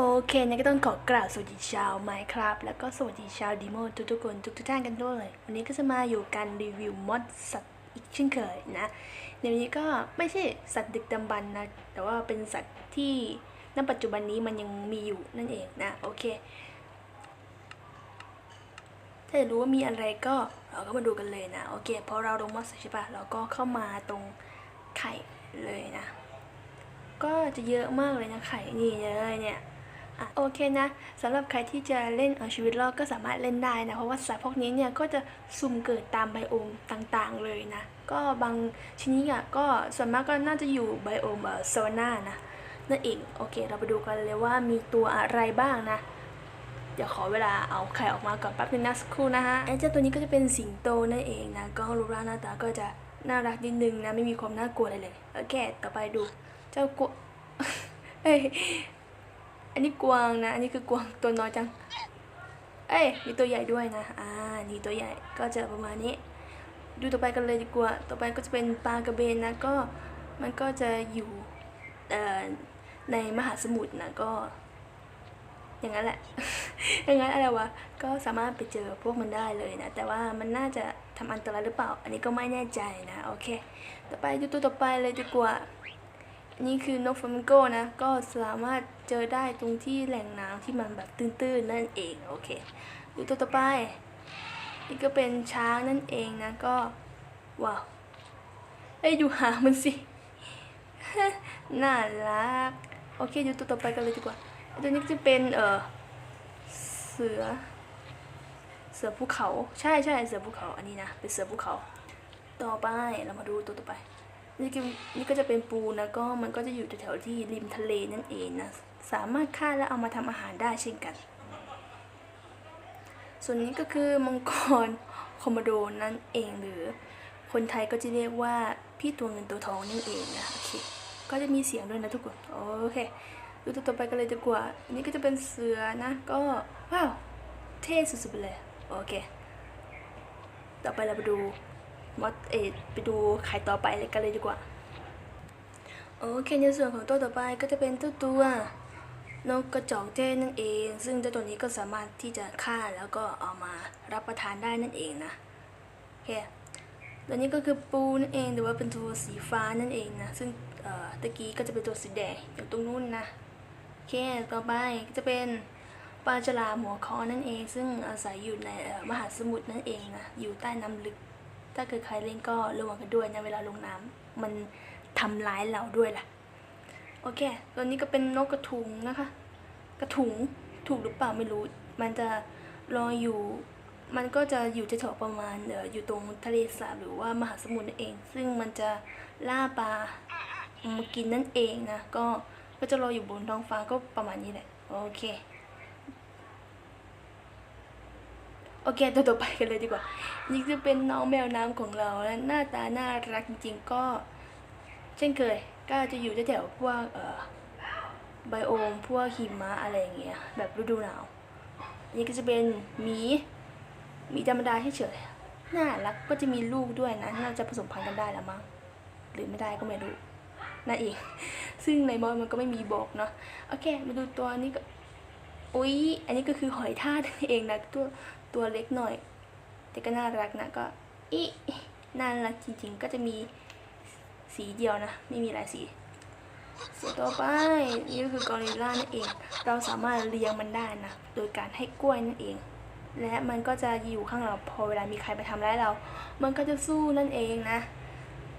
โอเคนะก็ต้องขอกล่าวสวัสดีชาวไมค์ครับ แล้วก็สวัสดีชาวดีโมทุกทุกคนทุกทุกท่านกันด้วย วันนี้ก็จะมาอยู่กันรีวิวมอดสัตว์อีกเช่นเคยนะ ในวันนี้ก็ไม่ใช่สัตว์ดึกดำบรรพ์นะ แต่ว่าเป็นสัตว์ที่ณปัจจุบันนี้มันยังมีอยู่นั่นเองนะ โอเค ถ้าอยากรู้ว่ามีอะไรก็เราก็มาดูกันเลยนะ โอเคพอเราลงมอดเสใช่ปะเราก็เข้ามาตรงไข่เลยนะ ก็จะเยอะมากเลยนะไข่นี่เลยเนี่ย โอเคนะสำหรับใครที่จะเล่นเอาชีวิตรอดก็สามารถเล่นได้นะ เพราะว่าสัตว์พวกนี้เนี่ยก็จะสุ่มเกิดตามไบโอมต่างๆเลยนะ ก็บางชนิดอะก็ส่วนมากก็น่าจะอยู่ไบโอมเอ่อโซนานะนั่นเองโอเค เราไปดูกันเลยว่ามีตัวอะไรบ้างนะเดี๋ยวขอเวลาเอาไข่ออกมาก่อนแป๊บนึงนะสักครู่นะฮะไอ้เจ้าตัวนี้ก็จะเป็นสิงโตนั่นเองนะก็รูปร่างหน้าตาก็จะน่ารักนิดนึงนะไม่มีความน่ากลัวอะไรเลยโอเค ต่อไปดูเจ้ากวเอ้ย อันนี้กวางนะ อันนี้คือกวางตัวน้อยจัง เอ้ย มีตัวใหญ่ด้วยนะ อ่า นี่ตัวใหญ่ ก็จะประมาณนี้ ดูต่อไปกันเลยดีกว่า ต่อไปก็จะเป็นปลากระเบนนะ ก็มันก็จะอยู่เอ่อในมหาสมุทรนะ ก็ อย่างนั้นแหละ อย่างนั้นอะไรวะ ก็สามารถไปเจอพวกมันได้เลยนะ แต่ว่ามันน่าจะทำอันตรายหรือเปล่า อันนี้ก็ไม่แน่ใจนะ โอเค ต่อไปดูตัวต่อไปเลยดีกว่า นนี้คือนกฟลามิงโกนะ ก็สามารถเจอได้ตรงที่แหล่งน้ำที่มันแบบตื้นๆ นั่นเอง โอเค ดูตัวต่อไป นี่ก็เป็นช้างนั่นเองนะ ก็ ว้าวเอ้ยดูหางมันสิ น่ารัก โอเค ดูตัวต่อไปกันเลยดีกว่า ตัวนี้จะเป็นเออเสือ เสือภูเขา ใช่ใช่เสือภูเขา อันนี้นะ เป็นเสือภูเขา ต่อไป เรามาดูตัวต่อไป นี่ก็นี่ก็จะเป็นปูนะก็มันก็จะอยู่แถวๆที่ริมทะเลนั่นเองนะสามารถฆ่าแล้วเอามาทำอาหารได้เช่นกัน ส่วนนี้ก็คือมังกรคอมโมโดนั่นเองหรือ คนไทยก็จะเรียกว่าพี่ตัวเงินตัวทองนั่นเองนะโอเคก็จะมีเสียงด้วยนะทุกคนโอเคดูตัวต่อไปกันเลยดีกว่าอันนี้ก็จะเป็นเสือนะก็ว้าวเท่สุดๆไปเลยโอเค ต่อไปเราไปดู มอดเอดไปดูไข่ต่อไปเลยกันเลยดีกว่า โอเคในส่วนของตัวต่อไปก็จะเป็นตัวตัวนกกระจอกเทศนั่นเอง ซึ่งเจ้าตัวนี้ก็สามารถที่จะฆ่าแล้วก็เอามารับประทานได้นั่นเองนะโอเคตัวนี้ก็คือปูนั่นเองแต่ว่าเป็นตัวสีฟ้านั่นเองนะ ซึ่งเอ่อตะกี้ก็จะเป็นตัวสีแดงอยู่ตรงนู้นนะโอเคต่อไปก็จะเป็นปลาฉลามหัวคอนั่นเอง ซึ่งอาศัยอยู่ในมหาสมุทรนั่นเองนะ อยู่ใต้น้ำลึก ถ้าเกิดใครเล่นก็ระวังกันด้วยนะเวลาลงน้ำมันทำร้ายเราด้วยล่ะ โอเค ตัวนี้ก็เป็นนกกระทุงนะคะ กระทุงถูกหรือเปล่าไม่รู้ มันจะลอยอยู่ มันก็จะอยู่แถวๆประมาณเอออยู่ตรงทะเลสาบหรือว่ามหาสมุทรนั่นเอง ซึ่งมันจะล่าปลามากินนั่นเองนะ ก็ก็จะลอยอยู่บนท้องฟ้าก็ประมาณนี้แหละ โอเค โอเคตัวต่อไปกันเลยดีกว่า นี่จะเป็นน้องแมวน้ำของเราและหน้าตาน่ารักจริงๆก็ เช่นเคย ก็จะอยู่แถวๆพวกเอ่อไบโอมพวกหิมะอะไรอย่างเงี้ยแบบฤดูหนาวนี่ก็จะเป็นหมีหมีธรรมดาเฉยๆน่ารักก็จะมีลูกด้วยนะน่าจะผสมพันธุ์กันได้ละมั้งหรือไม่ได้ก็ไม่รู้นั่นเอง ซึ่งในมอสมันก็ไม่มีบอกเนาะโอเค มาดูตัวนี้ก็อุ๊ยอันนี้ก็คือหอยทากเองนะตัว ตัวเล็กหน่อย แต่ก็น่ารักนะก็อีน่ารักจริงๆ ก็จะมีสีเดียวนะ ไม่มีหลายสีส่วนต่อไปนี่ก็คือกอริลลานั่นเอง เราสามารถเลี้ยงมันได้นะ โดยการให้กล้วยนั่นเอง และมันก็จะอยู่ข้างเราพอเวลามีใครมาทำร้ายเรา มันก็จะสู้นั่นเองนะ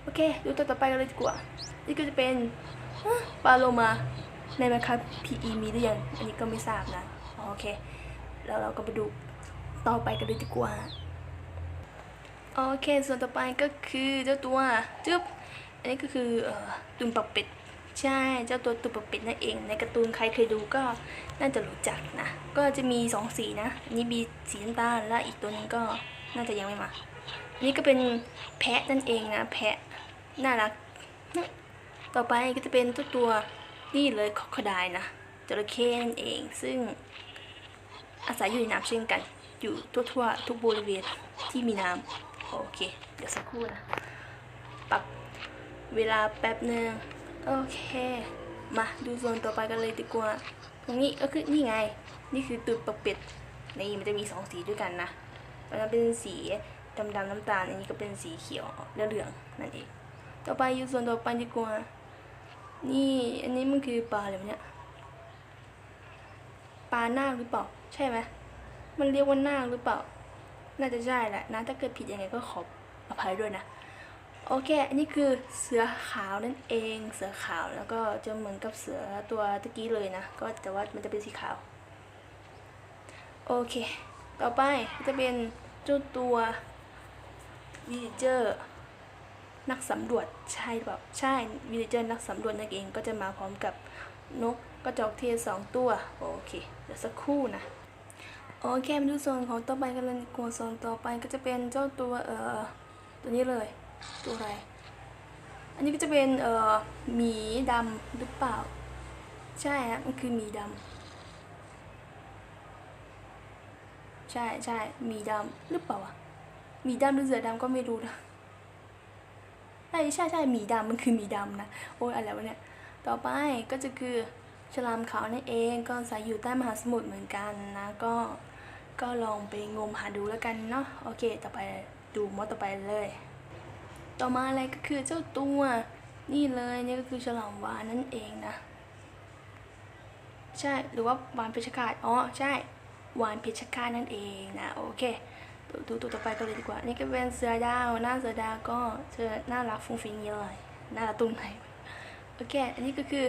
โอเค ดูตัวต่อไปกันเลยดีกว่า นี่ก็จะเป็นปลาโลมาในไหมครับ PE มีหรือยัง อันนี้ก็ไม่ทราบนะ โอเค แล้วเราก็ไปดู ต่อไปกันเลยดีกว่า โอเค ส่วนต่อไปก็คือเจ้าตัวจึ๊บ อันนี้ก็คืออ่อตุนปักเป็ด ใช่ เจ้าตัวตุนปักเป็ดนั่นเอง ในการ์ตูนใครเคยดูก็น่าจะรู้จักนะ ก็จะมีสองสีนะ อันนี้มีสีน้ำตาลและอีกตัวนึงก็น่าจะยังไม่มา อันนี้ก็เป็นแพะนั่นเองนะ แพะ น่ารัก ต่อไปก็จะเป็นตัวตัวนี่เลยคอคดายนะจระเข้นั่นเอง ซึ่งอาศัยอยู่ในน้ำเช่นกัน อยู่ทั่วๆทุกบริเวณที่มีน้ำโอเค เดี๋ยวสักครู่นะ ปรับเวลาแป๊บหนึ่งโอเค มาดูโซนต่อไปกันเลยดีกว่า ตรงนี้ก็คือนี่ไง นี่คือตูดปกเป็ดนี่มันจะมีสองสีด้วยกันนะอันนั้นเป็นสีดำดำน้ำตาล อันนี้ก็เป็นสีเขียวเหลืองนั่นเอง ต่อไปอยู่โซนต่อไปดีกว่า นี่อันนี้มันคือปลาอะไรเนี่ย ปลาหน้าหรือเปล่า ใช่ไหม มันเรียกว่านาคหรือเปล่า น่าจะใช่แหละนะ ถ้าเกิดผิดยังไงก็ขออภัยด้วยนะ โอเค อันนี้คือเสือขาวนั่นเอง เสือขาวแล้วก็จะเหมือนกับเสือตัวตะกี้เลยนะ ก็แต่ว่ามันจะเป็นสีขาว โอเค ต่อไปจะเป็นเจ้าตัววิเจอร์นักสำรวจใช่รือเปล่าใช่วิลเจอร์นักสำรวจนั่นเองก็จะมาพร้อมกับนกกระจอกเทศสองตัว โอเค เดี๋ยวสักครู่นะ โอเคมาดูโซนของต่อไปกันเลยดีกว่าโซนต่อไปก็จะเป็นเจ้าตัวเอ่อตัวนี้เลยตัวอะไร อันนี้ก็จะเป็นเอ่อหมีดำหรือเปล่า ใช่ฮะมันคือหมีดำใช่ใช่หมีดำหรือเปล่าอะหมีดำหรือเสือดำก็ไม่รู้นะใช่ใช่ใช่หมีดำมันคือหมีดำนะโอ้ยอะไรวะเนี่ยต่อไปก็จะคือฉลามขาวนั่นเองก็อาศัยอยู่ใต้มหาสมุทรเหมือนกันนะก็ ก็ลองไปงมหาดูแล้วกันเนาะโอเค ต่อไปดูมดต่อไปเลย ต่อมาอะไรก็คือเจ้าตัวนี่เลยนี่ก็คือฉลามวาฬนั่นเองนะ ใช่หรือว่าวานเพชรฆาตอ๋อใช่วานเพชรฆาตนั่นเองนะโอเคดูตัวต่อไปกันเลยดีกว่า นี่ก็เป็นเสือดาว หน้าเสือดาวก็เธอน่ารักฟุ้งฟิ้งเยอะเลยน่ารักตรงไหนโอเค อันนี้ก็คือ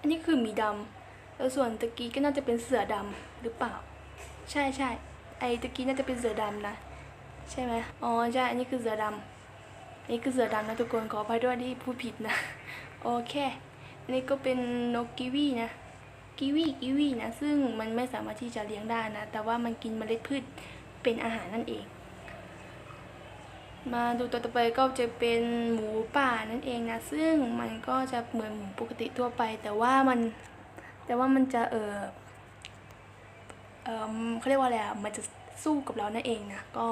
อันนี้คือมีดำ แล้วส่วนตะกี้ก็น่าจะเป็นเสือดำหรือเปล่า ใช่ใช่ไอตะกี้น่าจะเป็นเสือดำนะ ใช่ไหมอ๋อใช่อันนี้คือเสือดำอันนี้คือเสือดำนะทุกคนขออภัยด้วยที่พูดผิดนะโอเคอันนี้ก็เป็นนกกีวีนะกีวีกีวีนะซึ่งมันไม่สามารถที่จะเลี้ยงได้นะ แต่ว่ามันกินเมล็ดพืชเป็นอาหารนั่นเอง มาดูตัวต่อไปก็จะเป็นหมูป่านั่นเองนะ ซึ่งมันก็จะเหมือนหมูปกติทั่วไป แต่ว่ามัน แต่ว่ามันจะเออเออเขาเรียกว่าอะไรอะมันจะสู้กับเรานั่นเองนะก็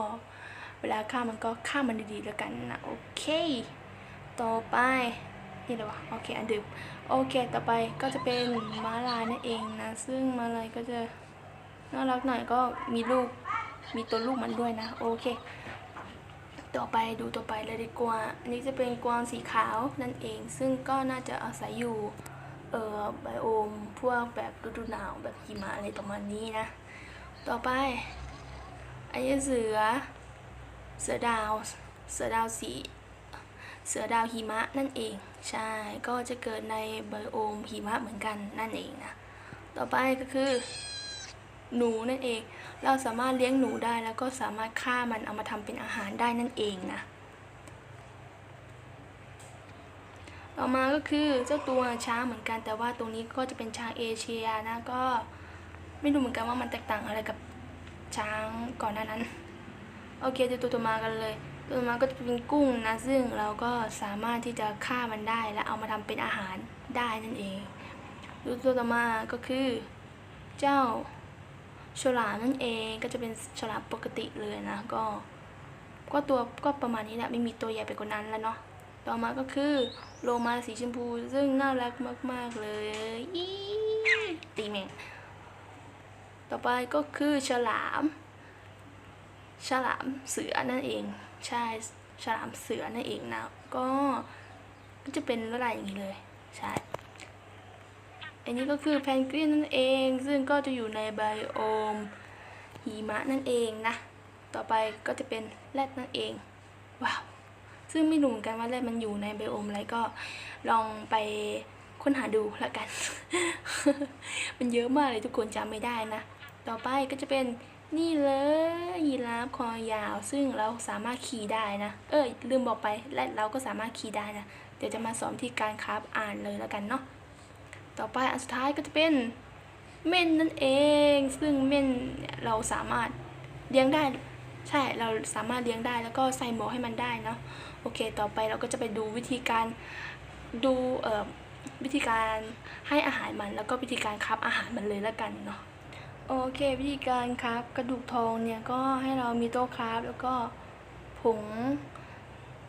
เวลาฆ่ามันก็ฆ่ามันดีๆแล้วกันนะโอเค ต่อไปนี่เลยวะโอเคอันดื่มโอเค ต่อไปก็จะเป็นม้าลายนั่นเองนะ ซึ่งม้าลายก็จะน่ารักหน่อยก็มีลูกมีตัวลูกมันด้วยนะโอเค ต่อไปดูต่อไปเลยดีกว่าอันนี้จะเป็นกวางสีขาวนั่นเอง ซึ่งก็น่าจะอาศัยอยู่ ไบโอมพวกแบบฤดูหนาวแบบหิมะอะไรประมาณนี้นะ ต่อไปไอ้เสือ เสือดาว เสือดาวสี เสือดาวหิมะนั่นเอง ใช่ ก็จะเกิดในไบโอมหิมะเหมือนกันนั่นเองนะ ต่อไปก็คือหนูนั่นเอง เราสามารถเลี้ยงหนูได้แล้วก็สามารถฆ่ามันเอามาทำเป็นอาหารได้นั่นเองนะ ต่อมาก็คือเจ้าตัวช้างเหมือนกันแต่ว่าตรงนี้ก็จะเป็นช้างเอเชียนะก็ไม่รู้เหมือนกันว่ามันแตกต่างอะไรกับช้างก่อนหน้านั้นโอเคเดี๋ยวตัวต่อมากันเลย ตัวต่อมาก็จะเป็นกุ้งนะซึ่งเราก็สามารถที่จะฆ่ามันได้และเอามาทำเป็นอาหารได้นั่นเองดูตัวต่อมาก็คือเจ้าฉลามนั่นเองก็จะเป็นฉลามปกติเลยนะก็ ก็ตัวก็ประมาณนี้แหละไม่มีตัวใหญ่ไปกว่านั้นแล้วเนาะ ต่อมาก็คือโลมาสีชมพูซึ่งน่ารักมาก ๆ เลยอีตีแมงต่อไปก็คือฉลาม ฉลามเสือนั่นเอง ใช่ฉลามเสือนั่นเองนะ ก็ก็จะเป็นลักษณะอย่างนี้เลย ใช่ อันนี้ก็คือแพนกวินนั่นเอง ซึ่งก็จะอยู่ในไบโอมหิมะนั่นเองนะ ต่อไปก็จะเป็นแรดนั่นเอง ว้าว ซึ่งไม่รู้เหมือนกันว่าแรดมันอยู่ในไบโอมอะไรก็ลองไปค้นหาดูแล้วกัน มันเยอะมากเลยทุกคนจำไม่ได้นะ ต่อไปก็จะเป็นนี่เลยยีราฟคอยาว ซึ่งเราสามารถขี่ได้นะ เอ้ยลืมบอกไปและเราก็สามารถขี่ได้นะ เดี๋ยวจะมาสอนที่การครับอ่านเลยแล้วกันเนาะต่อไปอันสุดท้ายก็จะเป็นเม่นนั่นเอง ซึ่งเม่นเราสามารถเลี้ยงได้ ใช่เราสามารถเลี้ยงได้แล้วก็ใส่หมวกให้มันได้เนาะ อเค ต่อไปเราก็จะไปดูวิธีการดูเอ่อวิธีการให้อาหารมันแล้วก็วิธีการคับอาหารมันเลยแล้วกันเนาะโอเค วิธีการครับกระดูกทองเนี่ยก็ให้เรามีโต๊ะครับแล้วก็ผง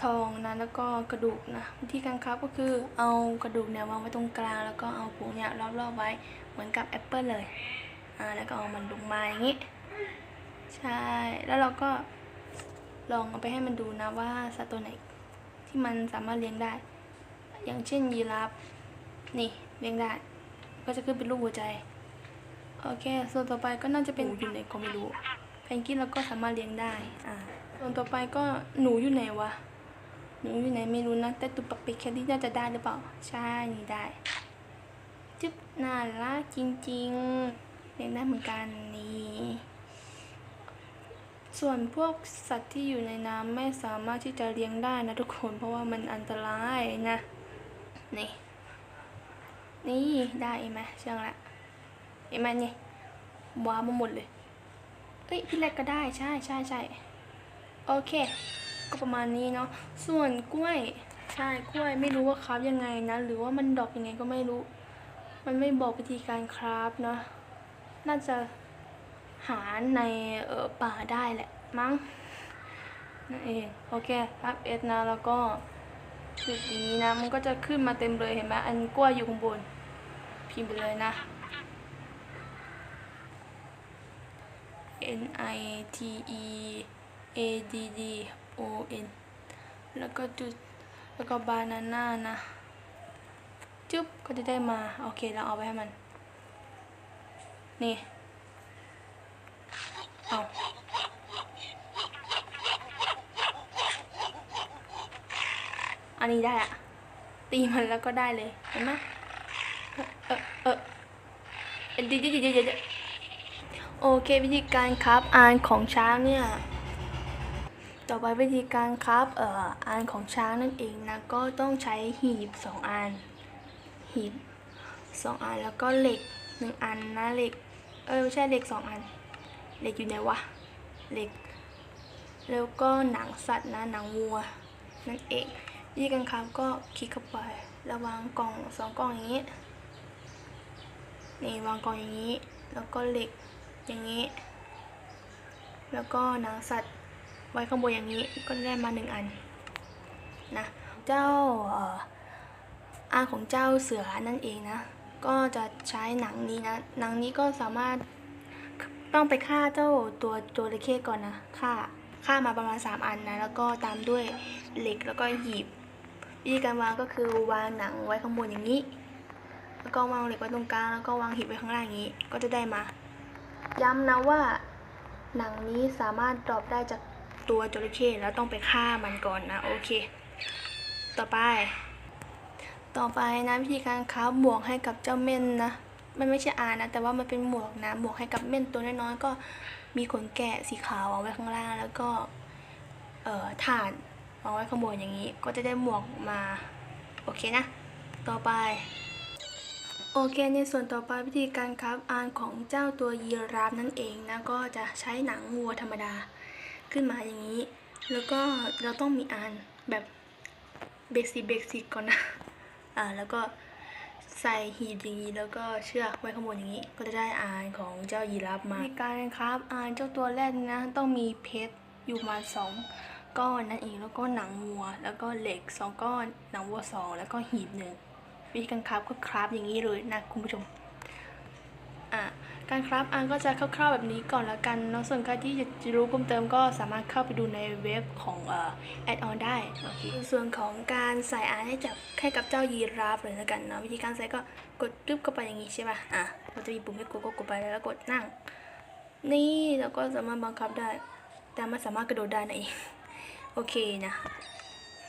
ทองนะแล้วก็กระดูกนะวิธีการครับก็คือเอากระดูกเนี่ยวางไว้ตรงกลาง แล้วก็เอาผงเนี่ยรอบๆไว้เหมือนกับแอปเปิลเลยอ่าแล้วก็เอามันลงมาอย่างนี้ใช่แล้วเราก็ลองเอาไปให้มันดูนะว่าสัตว์ตัวไหน ที่มันสามารถเลี้ยงได้ อย่างเช่นยีราฟนี่เลี้ยงได้ ก็จะขึ้นเป็นรูปหัวใจ โอเค ส่วนต่อไปก็น่าจะเป็นหนูอยู่ไหนก็ไม่รู้แพนกวินเราก็สามารถเลี้ยงได้อ่าส่วนต่อไปก็หนูอยู่ไหนวะหนูอยู่ไหนไม่รู้นะแต่ตุปักปิกแคดดี้น่าจะได้หรือเปล่าใช่นี่ได้จึ๊บน่ารักจริงๆเลี้ยงได้เหมือนกันนี่ ส่วนพวกสัตว์ที่อยู่ในน้ำไม่สามารถที่จะเลี้ยงได้นะทุกคน เพราะว่ามันอันตรายนะ นี่ นี่ได้ไหมเชื่องละเห็นไหมนี่ว้ามาหมดเลย เอ้ยพี่เล็กก็ได้ใช่ใช่ใช่โอเค ก็ประมาณนี้เนาะ ส่วนกล้วย ใช่กล้วยไม่รู้ว่าคราฟยังไงนะ หรือว่ามันดอกยังไงก็ไม่รู้ มันไม่บอกวิธีการคราฟเนาะ น่าจะ หาในป่าได้แหละมั้งนั่นเองโอเคครับเอสนะแล้วก็จุดนี้นะมันก็จะขึ้นมาเต็มเลยเห็นไหมอันกล้วยอยู่ข้างบน พิมพ์ไปเลยนะ N I T E A D D O N แล้วก็จุดแล้วก็บานาน่านะ จุ๊บก็จะได้มา โอเคเราเอาไปให้มัน นี่ เอาอันนี้ได้อะตีมันแล้วก็ได้เลย เห็นไหมเออเออเดี๋ยวเดี๋ยวเดี๋ยวเดี๋ยวโอเค วิธีการครับอ่านของช้างเนี่ย ต่อไปวิธีการครับเอ่ออ่านของช้างนั่นเองนะก็ต้องใช้หีบสองอัน หีบสองอันแล้วก็เหล็กหนึ่งอันนะเหล็ก เออไม่ใช่เหล็กสองอัน เหล็กอยู่ไหนวะเหล็ก แล้วก็หนังสัตว์นะหนังวัว นั่นเองวิธีการครับก็คลิกเข้าไปแล้วางกล่องสองกล่องอย่างนี้นี่วางกล่องอย่างนี้ แล้วก็เหล็กอย่างนี้ แล้วก็หนังสัตว์ไว้ข้างบนอย่างนี้ก็ได้มาหนึ่งอันนะเจ้าอาของเจ้าเสือนั่นเองนะ ก็จะใช้หนังนี้นะ หนังนี้ก็สามารถ ต้องไปฆ่าเจ้าตัวตัวระเข้ก่อนนะฆ่าฆ่ามาประมาณ 3 อันนะ แล้วก็ตามด้วยเหล็กแล้วก็หีบวิธีการวางก็คือวางหนังไว้ข้างบนอย่างนี้ แล้วก็วางเหล็กไว้ตรงกลางแล้วก็วางหีบไว้ข้างล่างอย่างนี้ ก็จะได้มา ย้ำนะว่าหนังนี้สามารถดรอปได้จากตัวจระเข้แล้วต้องไปฆ่ามันก่อนนะโอเค ต่อไป ต่อไปนะวิธีการค้าหมวกให้กับเจ้าเม่นนะ มันไม่ใช่อานะ แต่ว่ามันเป็นหมวกนะ หมวกให้กับเม่นตัวน้อยๆก็มีขนแกะสีขาววางไว้ข้างล่างแล้วก็เอ่อถ่านวางไว้ข้างบนอย่างนี้ ก็จะได้หมวกมา โอเคนะ ต่อไป โอเค ในส่วนต่อไปวิธีการครับอ่านของเจ้าตัวยีราฟนั่นเองนะ ก็จะใช้หนังวัวธรรมดาขึ้นมาอย่างนี้ แล้วก็เราต้องมีอ่านแบบเบสิกเบสิกก่อนนะ อ่า แล้วก็ ใส่หีบอย่างนี้แล้วก็เชือกไว้ข้างบนอย่างนี้ ก็จะได้อ่านของเจ้ายีราฟมาในการครับอ่านเจ้าตัวแรกนะ ต้องมีเพชรอยู่มาสองก้อนนั่นเองแล้วก็หนังวัว แล้วก็เหล็กสองก้อนหนังวัวสองแล้วก็หีบหนึ่งวิธีการคราฟก็คราฟอย่างนี้เลยนะคุณผู้ชมอะ การคราฟอันก็จะคร่าวๆแบบนี้ก่อนละกันเนาะส่วนใครที่จะรู้เพิ่มเติมก็สามารถเข้าไปดูในเว็บของเอ่อแอดออนได้โอเคส่วนของการใส่อาให้จับให้กับเจ้ายีราฟเลยละกันเนาะวิธีการใส่ก็กดตึ๊บเข้าไปอย่างนี้ใช่ป่ะอะเราจะมีปุ่มให้กดก็กดไปแล้วกดนั่ง นี่เราก็สามารถบังคับได้ แต่ไม่สามารถกระโดดได้นะเองโอเคนะ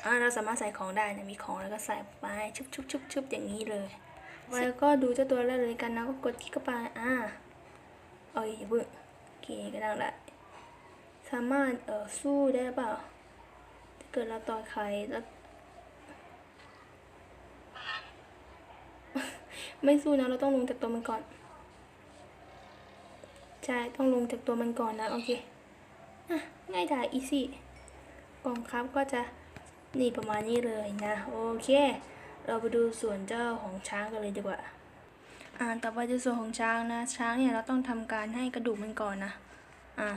อ่าเราสามารถใส่ของได้นะมีของแล้วก็ใส่ไปชุบชุบชุบชุบอย่างนี้เลยแล้วก็ดูเจ้าตัวแรกเลยกันนะก็กดคลิกเข้าไปอ่า อ้ยอย่าเพิ่งโอเคก็ได้ละสามารถเออสู้ได้เปล่าถ้าเกิดเราต่อยใครแล้วไม่สู้นะเราต้องลงจากตัวมันก่อนใช่ต้องลงจากตัวมันก่อนนะโอเคอะง่ายดายอีซี่กล่องครับก็จะนี่ประมาณนี้เลยนะ โอเค เราไปดูส่วนเจ้าของช้างกันเลยดีกว่า อ่าต่อไปจะส่วนของช้างนะ ช้างเนี่ยเราต้องทำการให้กระดูกมันก่อนนะ อ่า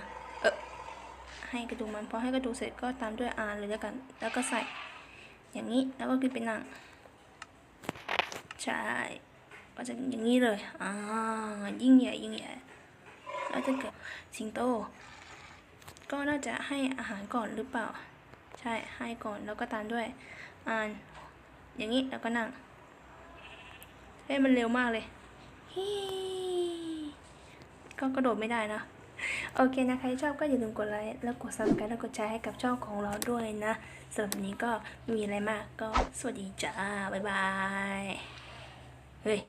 เออให้กระดูกมันพอให้กระดูกเสร็จก็ตามด้วยอ่านเลยแล้วกัน แล้วก็ใส่ อย่างนี้แล้วก็ขึ้นไปนั่งใช่ก็จะอย่างนี้เลยอ่ายิ่งใหญ่ยิ่งใหญ่แล้วจะเกิดสิงโต ก็น่าจะให้อาหารก่อนหรือเปล่า ใช่ให้ก่อนแล้วก็ตามด้วยอ่านอย่างนี้แล้วก็นั่งเฮ้ยมันเร็วมากเลย ก็กระโดดไม่ได้นะ โอเคนะ ใครชอบก็อย่าลืมกดไลค์แล้วกดซับสไครต์แล้วกดแชร์ให้กับช่องของเราด้วยนะสำหรับวันนี้ก็มีอะไรมากก็สวัสดีจ้า บ๊ายบาย